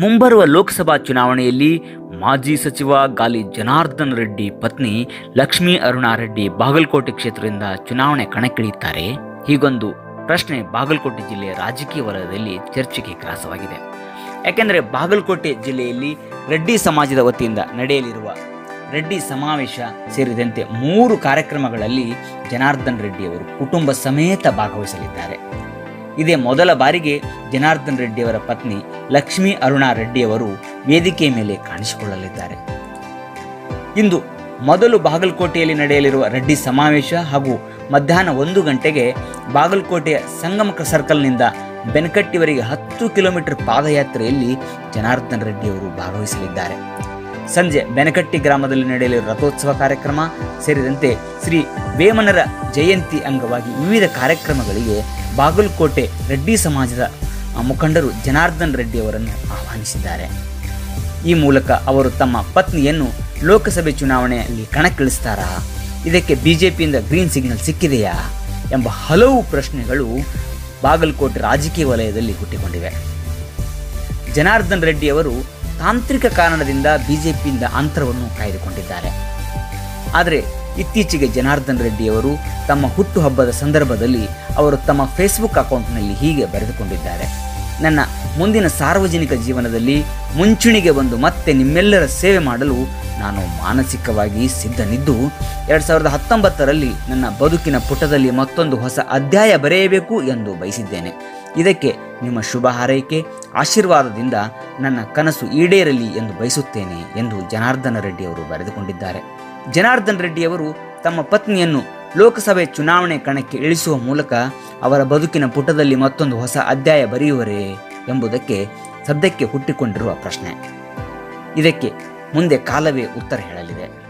ಮುಂಬರುವ ಲೋಕಸಭಾ ಚುನಾವಣೆಯಲ್ಲಿ ಮಾಜಿ ಸಚಿವ ಗಾಲಿ ಜನಾರ್ದನ್ ರೆಡ್ಡಿ ಪತ್ನಿ ಲಕ್ಷ್ಮೀ ಅರುಣಾ ರೆಡ್ಡಿ ಬಾಗಲಕೋಟೆ ಕ್ಷೇತ್ರದಿಂದ ಚುನಾವಣೆ ಕಣಕ್ಕಿಳಿಯುತ್ತಾರೆ. ಹೀಗೊಂದು ಪ್ರಶ್ನೆ ಬಾಗಲಕೋಟೆ ಜಿಲ್ಲೆಯ ರಾಜಕೀಯ ವಲಯದಲ್ಲಿ ಚರ್ಚೆಗೆ ಗ್ರಾಸವಾಗಿದೆ. ಯಾಕೆಂದರೆ ಬಾಗಲಕೋಟೆ ಜಿಲ್ಲೆಯಲ್ಲಿ ರೆಡ್ಡಿ ಸಮಾಜದ ವತಿಯಿಂದ ನಡೆಯಲಿರುವ ರೆಡ್ಡಿ ಸಮಾವೇಶ ಸೇರಿದಂತೆ ಮೂರು ಕಾರ್ಯಕ್ರಮಗಳಲ್ಲಿ ಜನಾರ್ದನ್ ರೆಡ್ಡಿ ಅವರು ಕುಟುಂಬ ಸಮೇತ ಭಾಗವಹಿಸಲಿದ್ದಾರೆ. ಇದೇ ಮೊದಲ ಬಾರಿಗೆ ಜನಾರ್ದನ್ ರೆಡ್ಡಿಯವರ ಪತ್ನಿ ಲಕ್ಷ್ಮೀ ಅರುಣಾ ರೆಡ್ಡಿಯವರು ವೇದಿಕೆ ಮೇಲೆ ಕಾಣಿಸಿಕೊಳ್ಳಲಿದ್ದಾರೆ. ಇಂದು ಮೊದಲು ಬಾಗಲಕೋಟೆಯಲ್ಲಿ ನಡೆಯಲಿರುವ ರೆಡ್ಡಿ ಸಮಾವೇಶ ಹಾಗೂ ಮಧ್ಯಾಹ್ನ ಒಂದು ಗಂಟೆಗೆ ಬಾಗಲಕೋಟೆಯ ಸಂಗಮಕ ಸರ್ಕಲ್ನಿಂದ ಬೆನಕಟ್ಟಿವರೆಗೆ ಹತ್ತು ಕಿಲೋಮೀಟರ್ ಪಾದಯಾತ್ರೆಯಲ್ಲಿ ಜನಾರ್ದನ್ ರೆಡ್ಡಿಯವರು ಭಾಗವಹಿಸಲಿದ್ದಾರೆ. ಸಂಜೆ ಬೆನಕಟ್ಟಿ ಗ್ರಾಮದಲ್ಲಿ ನಡೆಯಲಿರುವ ರಥೋತ್ಸವ ಕಾರ್ಯಕ್ರಮ ಸೇರಿದಂತೆ ಶ್ರೀ ವೇಮನರ ಜಯಂತಿ ಅಂಗವಾಗಿ ವಿವಿಧ ಕಾರ್ಯಕ್ರಮಗಳಿಗೆ ಬಾಗಲಕೋಟೆ ರೆಡ್ಡಿ ಸಮಾಜದ ಮುಖಂಡರು ಜನಾರ್ದನ್ ರೆಡ್ಡಿ ಅವರನ್ನು ಆಹ್ವಾನಿಸಿದ್ದಾರೆ. ಈ ಮೂಲಕ ಅವರು ತಮ್ಮ ಪತ್ನಿಯನ್ನು ಲೋಕಸಭೆ ಚುನಾವಣೆಯಲ್ಲಿ ಕಣಕ್ಕಿಳಿಸ್ತಾರಾ? ಇದಕ್ಕೆ ಬಿಜೆಪಿಯಿಂದ ಗ್ರೀನ್ ಸಿಗ್ನಲ್ ಸಿಕ್ಕಿದೆಯಾ? ಎಂಬ ಹಲವು ಪ್ರಶ್ನೆಗಳು ಬಾಗಲಕೋಟೆ ರಾಜಕೀಯ ವಲಯದಲ್ಲಿ ಹುಟ್ಟಿಕೊಂಡಿವೆ. ಜನಾರ್ದನ್ ರೆಡ್ಡಿ ಅವರು ತಾಂತ್ರಿಕ ಕಾರಣದಿಂದ ಬಿಜೆಪಿಯಿಂದ ಅಂತರವನ್ನು ಕಾಯ್ದುಕೊಂಡಿದ್ದಾರೆ. ಆದರೆ ಇತ್ತೀಚೆಗೆ ಜನಾರ್ದನ್ ರೆಡ್ಡಿಯವರು ತಮ್ಮ ಹುಟ್ಟುಹಬ್ಬದ ಸಂದರ್ಭದಲ್ಲಿ ಅವರು ತಮ್ಮ ಫೇಸ್ಬುಕ್ ಅಕೌಂಟ್ನಲ್ಲಿ ಹೀಗೆ ಬರೆದುಕೊಂಡಿದ್ದಾರೆ. ನನ್ನ ಮುಂದಿನ ಸಾರ್ವಜನಿಕ ಜೀವನದಲ್ಲಿ ಮುಂಚೂಣಿಗೆ ಬಂದು ಮತ್ತೆ ನಿಮ್ಮೆಲ್ಲರ ಸೇವೆ ಮಾಡಲು ನಾನು ಮಾನಸಿಕವಾಗಿ ಸಿದ್ಧನಿದ್ದು, ಎರಡು ಸಾವಿರದ ಹತ್ತೊಂಬತ್ತರಲ್ಲಿ ನನ್ನ ಬದುಕಿನ ಪುಟದಲ್ಲಿ ಮತ್ತೊಂದು ಹೊಸ ಅಧ್ಯಾಯ ಬರೆಯಬೇಕು ಎಂದು ಬಯಸಿದ್ದೇನೆ. ಇದಕ್ಕೆ ನಿಮ್ಮ ಶುಭ ಹಾರೈಕೆ, ಆಶೀರ್ವಾದದಿಂದ ನನ್ನ ಕನಸು ಈಡೇರಲಿ ಎಂದು ಬಯಸುತ್ತೇನೆ ಎಂದು ಜನಾರ್ದನ ರೆಡ್ಡಿ ಅವರು ಬರೆದುಕೊಂಡಿದ್ದಾರೆ. ಜನಾರ್ದನ್ ರೆಡ್ಡಿಯವರು ತಮ್ಮ ಪತ್ನಿಯನ್ನು ಲೋಕಸಭೆ ಚುನಾವಣೆ ಕಣಕ್ಕೆ ಇಳಿಸುವ ಮೂಲಕ ಅವರ ಬದುಕಿನ ಪುಟದಲ್ಲಿ ಮತ್ತೊಂದು ಹೊಸ ಅಧ್ಯಾಯ ಬರೆಯುವರೇ ಎಂಬುದಕ್ಕೆ ಸದ್ಯಕ್ಕೆ ಹುಟ್ಟಿಕೊಂಡಿರುವ ಪ್ರಶ್ನೆ. ಇದಕ್ಕೆ ಮುಂದೆ ಕಾಲವೇ ಉತ್ತರ ಹೇಳಲಿದೆ.